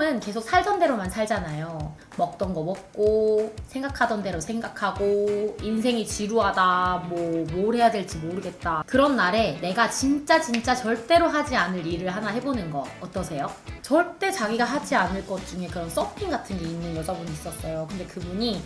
사람은 계속 살던 대로만 살잖아요. 먹던 거 먹고 생각하던 대로 생각하고 인생이 지루하다 뭐 뭘 해야 될지 모르겠다 그런 날에 내가 진짜 진짜 절대로 하지 않을 일을 하나 해보는 거 어떠세요? 절대 자기가 하지 않을 것 중에 그런 서핑 같은 게 있는 여자분이 있었어요. 근데 그분이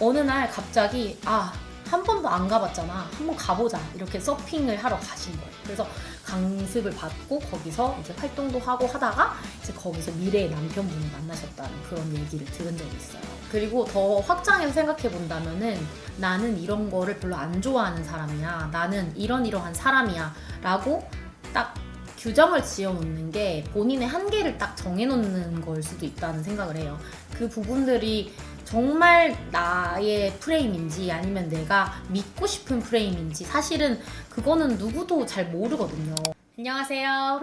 어느 날 갑자기 아 한 번도 안 가봤잖아. 한번 가보자. 이렇게 서핑을 하러 가신 거예요. 그래서 강습을 받고 거기서 이제 활동도 하고 하다가 이제 거기서 미래의 남편분을 만나셨다는 그런 얘기를 들은 적이 있어요. 그리고 더 확장해서 생각해 본다면은 나는 이런 거를 별로 안 좋아하는 사람이야. 나는 이런 이러한 사람이야. 라고 딱 규정을 지어 놓는 게 본인의 한계를 딱 정해 놓는 걸 수도 있다는 생각을 해요. 그 부분들이 정말 나의 프레임인지 아니면 내가 믿고 싶은 프레임인지 사실은 그거는 누구도 잘 모르거든요. 안녕하세요.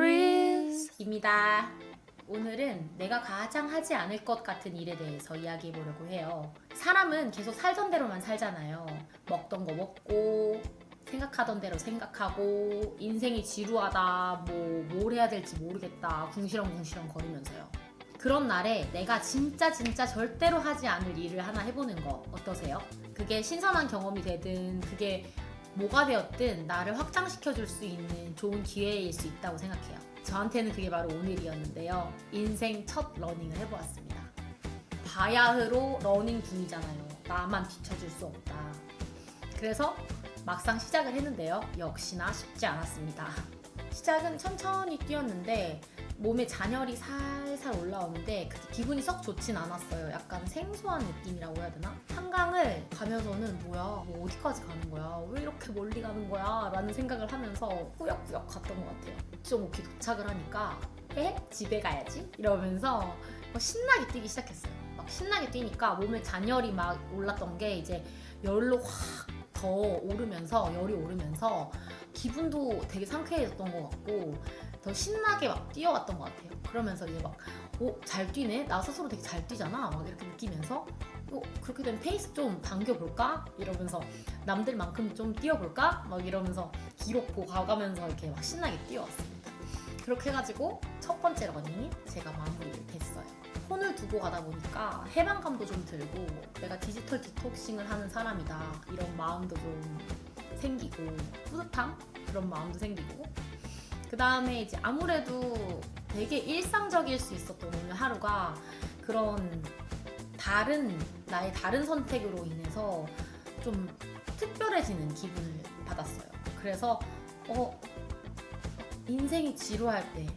입니다. 오늘은 내가 가장 하지 않을 것 같은 일에 대해서 이야기해 보려고 해요. 사람은 계속 살던 대로만 살잖아요. 먹던 거 먹고 생각하던 대로 생각하고 인생이 지루하다 뭐 뭘 해야 될지 모르겠다 궁시렁궁시렁 거리면서요. 그런 날에 내가 진짜 진짜 절대로 하지 않을 일을 하나 해보는 거 어떠세요? 그게 신선한 경험이 되든 그게 뭐가 되었든 나를 확장시켜 줄 수 있는 좋은 기회일 수 있다고 생각해요. 저한테는 그게 바로 오늘이었는데요. 인생 첫 러닝을 해보았습니다. 바야흐로 러닝 중이잖아요. 나만 뒤처질 수 없다. 그래서 막상 시작을 했는데요. 역시나 쉽지 않았습니다. 시작은 천천히 뛰었는데 몸에 잔열이 살살 올라오는데 그 기분이 썩 좋진 않았어요. 약간 생소한 느낌이라고 해야 되나? 한강을 가면서는 뭐야, 뭐 어디까지 가는 거야? 왜 이렇게 멀리 가는 거야? 라는 생각을 하면서 꾸역꾸역 갔던 것 같아요. 2.5km 도착을 하니까 에? 집에 가야지? 이러면서 막 신나게 뛰기 시작했어요. 막 신나게 뛰니까 몸에 잔열이 막 올랐던 게 이제 열로 확더 오르면서 열이 오르면서 기분도 되게 상쾌해졌던 것 같고 더 신나게 막 뛰어갔던 것 같아요. 그러면서 이제 막, 오, 잘 뛰네? 나 스스로 되게 잘 뛰잖아? 막 이렇게 느끼면서, 어, 그렇게 되면 페이스 좀 당겨볼까? 이러면서, 남들만큼 좀 뛰어볼까? 막 이러면서 기록 보고 가가면서 이렇게 막 신나게 뛰어왔습니다. 그렇게 해가지고 첫 번째 러닝이 제가 마무리를 했어요. 폰을 두고 가다 보니까 해방감도 좀 들고 내가 디지털 디톡싱을 하는 사람이다 이런 마음도 좀 생기고 뿌듯함 그런 마음도 생기고 그 다음에 이제 아무래도 되게 일상적일 수 있었던 오늘 하루가 그런 다른 나의 다른 선택으로 인해서 좀 특별해지는 기분을 받았어요. 그래서 어 인생이 지루할 때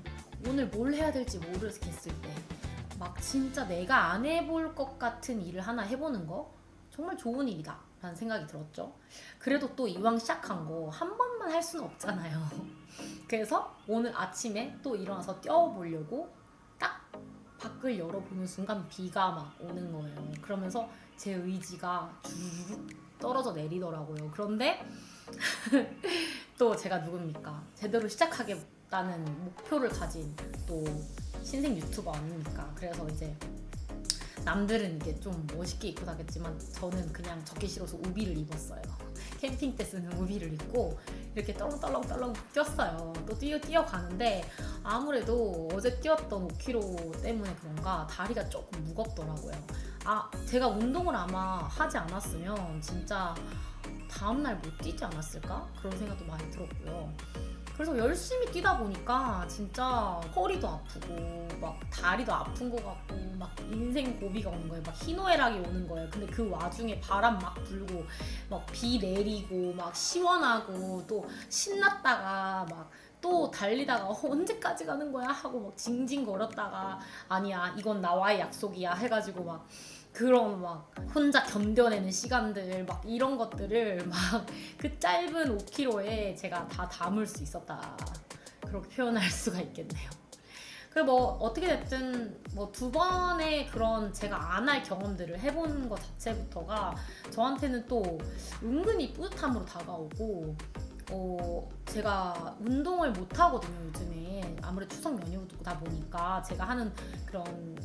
오늘 뭘 해야 될지 모르겠을 때 막 진짜 내가 안 해볼 것 같은 일을 하나 해보는 거 정말 좋은 일이다 라는 생각이 들었죠. 그래도 또 이왕 시작한 거 한 번만 할 수는 없잖아요. 그래서 오늘 아침에 또 일어나서 뛰어보려고 딱 밖을 열어보는 순간 비가 막 오는 거예요. 그러면서 제 의지가 주르륵 떨어져 내리더라고요. 그런데 또 제가 누굽니까? 제대로 시작하겠다는 목표를 가진 또 신생 유튜버 아닙니까? 그래서 이제 남들은 이게 좀 멋있게 입고 다녔지만 저는 그냥 적기 싫어서 우비를 입었어요. 캠핑 때 쓰는 우비를 입고 이렇게 떨렁떨렁떨렁 뛰었어요. 또 뛰어 뛰어가는데 아무래도 어제 뛰었던 5km 때문에 그런가 다리가 조금 무겁더라고요. 아 제가 운동을 아마 하지 않았으면 진짜 다음날 못 뛰지 않았을까 그런 생각도 많이 들었고요. 그래서 열심히 뛰다 보니까 진짜 허리도 아프고 막 다리도 아픈 것 같고 막 인생 고비가 오는 거예요. 막 희노애락이 오는 거예요. 근데 그 와중에 바람 막 불고 막 비 내리고 막 시원하고 또 신났다가 막또 달리다가 어, 언제까지 가는 거야 하고 막 징징거렸다가 아니야 이건 나와의 약속이야 해가지고 막 그런 막 혼자 견뎌내는 시간들 막 이런 것들을 막 그 짧은 5km에 제가 다 담을 수 있었다 그렇게 표현할 수가 있겠네요. 그리고 뭐 어떻게 됐든 뭐 두 번의 그런 제가 안 할 경험들을 해본 것 자체부터가 저한테는 또 은근히 뿌듯함으로 다가오고 어 제가 운동을 못 하거든요 요즘에 아무래도 추석 연휴다 보니까 제가 하는 그런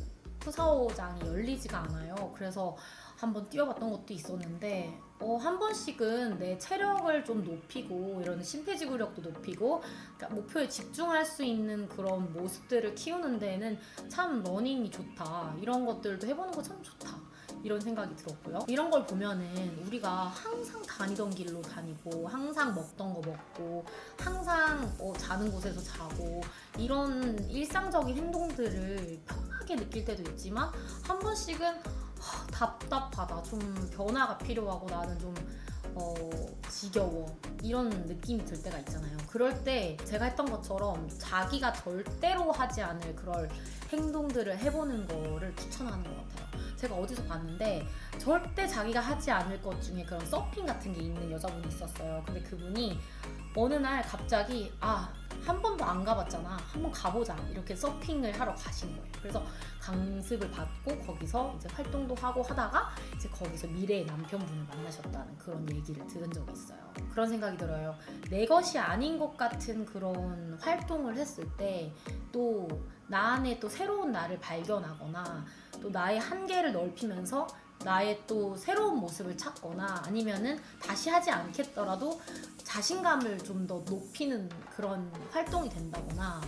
푸사오장이 열리지가 않아요. 그래서 한번 뛰어봤던 것도 있었는데 어, 한 번씩은 내 체력을 좀 높이고 이런 심폐지구력도 높이고 그러니까 목표에 집중할 수 있는 그런 모습들을 키우는 데는 참 러닝이 좋다. 이런 것들도 해보는 거 참 좋다. 이런 생각이 들었고요. 이런 걸 보면은 우리가 항상 다니던 길로 다니고 항상 먹던 거 먹고 항상 어, 자는 곳에서 자고 이런 일상적인 행동들을 편 하게 느낄 때도 있지만 한 번씩은 하, 답답하다. 좀 변화가 필요하고 나는 좀 어, 지겨워. 이런 느낌이 들 때가 있잖아요. 그럴 때 제가 했던 것처럼 자기가 절대로 하지 않을 그럴 행동들을 해보는 거를 추천하는 것 같아요. 제가 어디서 봤는데 절대 자기가 하지 않을 것 중에 그런 서핑 같은 게 있는 여자분이 있었어요. 근데 그분이 어느 날 갑자기 아, 한 번도 안 가봤잖아. 한번 가보자. 이렇게 서핑을 하러 가신 거예요. 그래서 강습을 받고 거기서 이제 활동도 하고 하다가 이제 거기서 미래의 남편분을 만나셨다는 그런 얘기를 들은 적이 있어요. 그런 생각이 들어요. 내 것이 아닌 것 같은 그런 활동을 했을 때 또 나 안에 또 새로운 나를 발견하거나 또 나의 한계를 넓히면서 나의 또 새로운 모습을 찾거나 아니면은 다시 하지 않겠더라도 자신감을 좀 더 높이는 그런 활동이 된다거나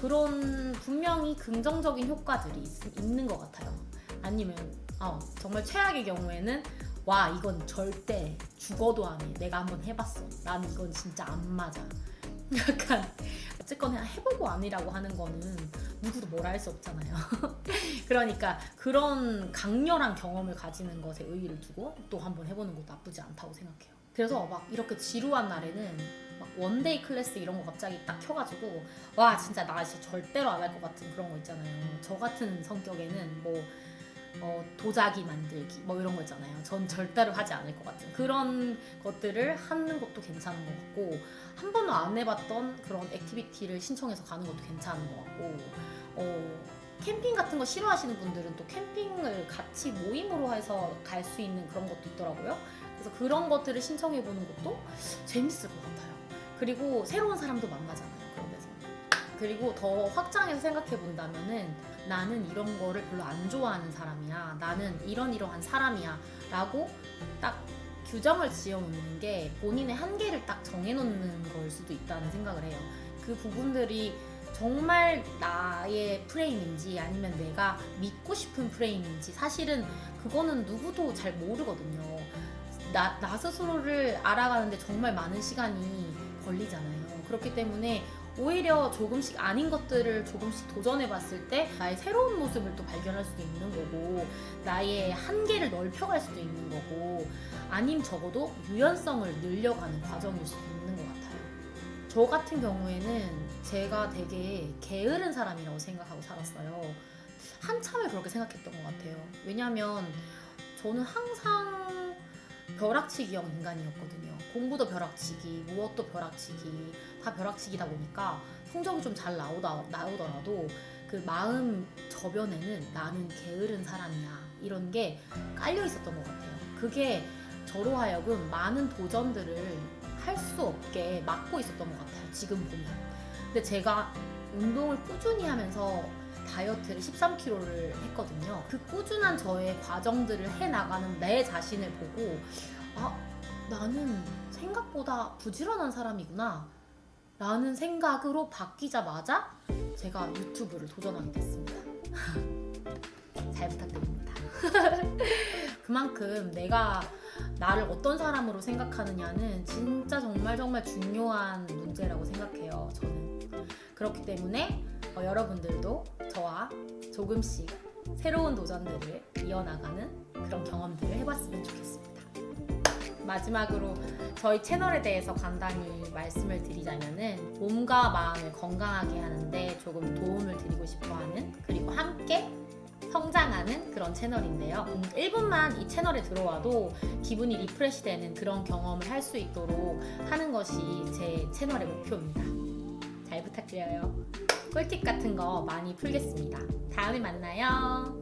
그런 분명히 긍정적인 효과들이 있, 있는 것 같아요. 아니면 어, 정말 최악의 경우에는 와 이건 절대 죽어도 안 해. 내가 한번 해봤어. 난 이건 진짜 안 맞아. 약간 어쨌거나 해보고 아니라고 하는 거는 누구도 뭐라 할 수 없잖아요. 그러니까 그런 강렬한 경험을 가지는 것에 의의를 두고 또 한번 해보는 것도 나쁘지 않다고 생각해요. 그래서 막 이렇게 지루한 날에는 막 원데이 클래스 이런 거 갑자기 딱 켜가지고 와 진짜 나 진짜 절대로 안 할 것 같은 그런 거 있잖아요. 저 같은 성격에는 뭐 어, 도자기 만들기 뭐 이런 거 있잖아요. 전 절대로 하지 않을 것 같은 그런 것들을 하는 것도 괜찮은 것 같고 한 번도 안 해봤던 그런 액티비티를 신청해서 가는 것도 괜찮은 것 같고 어, 캠핑 같은 거 싫어하시는 분들은 또 캠핑을 같이 모임으로 해서 갈 수 있는 그런 것도 있더라고요. 그래서 그런 것들을 신청해 보는 것도 재밌을 것 같아요. 그리고 새로운 사람도 만나잖아요. 그런 데서. 그리고 더 확장해서 생각해 본다면은 나는 이런 거를 별로 안 좋아하는 사람이야. 나는 이런 이러한 사람이야. 라고 딱 규정을 지어놓는 게 본인의 한계를 딱 정해놓는 걸 수도 있다는 생각을 해요. 그 부분들이 정말 나의 프레임인지 아니면 내가 믿고 싶은 프레임인지 사실은 그거는 누구도 잘 모르거든요. 나, 나 스스로를 알아가는데 정말 많은 시간이 걸리잖아요. 그렇기 때문에 오히려 조금씩 아닌 것들을 조금씩 도전해 봤을 때 나의 새로운 모습을 또 발견할 수도 있는 거고 나의 한계를 넓혀갈 수도 있는 거고 아님 적어도 유연성을 늘려가는 과정일 수도 있는 것 같아요. 저 같은 경우에는 제가 되게 게으른 사람이라고 생각하고 살았어요. 한참을 그렇게 생각했던 것 같아요. 왜냐하면 저는 항상 벼락치기형 인간이었거든요. 공부도 벼락치기, 무엇도 벼락치기, 다 벼락치기다 보니까 성적이 좀 잘 나오다, 나오더라도 그 마음 저변에는 나는 게으른 사람이야. 이런 게 깔려 있었던 것 같아요. 그게 저로 하여금 많은 도전들을 할 수 없게 막고 있었던 것 같아요. 지금 보면. 근데 제가 운동을 꾸준히 하면서 다이어트를 13kg를 했거든요. 그 꾸준한 저의 과정들을 해 나가는 내 자신을 보고 아 나는 생각보다 부지런한 사람이구나 라는 생각으로 바뀌자마자 제가 유튜브를 도전하게 됐습니다. 잘 부탁드립니다. 그만큼 내가 나를 어떤 사람으로 생각하느냐는 진짜 정말 정말 중요한 문제라고 생각해요. 저는 그렇기 때문에 어, 여러분들도 저와 조금씩 새로운 도전들을 이어나가는 그런 경험들을 해봤으면 좋겠습니다. 마지막으로 저희 채널에 대해서 간단히 말씀을 드리자면은 몸과 마음을 건강하게 하는데 조금 도움을 드리고 싶어 하는 그리고 함께 성장하는 그런 채널인데요. 음, 1분만 이 채널에 들어와도 기분이 리프레시 되는 그런 경험을 할 수 있도록 하는 것이 제 채널의 목표입니다. 잘 부탁드려요. 꿀팁 같은 거 많이 풀겠습니다. 다음에 만나요.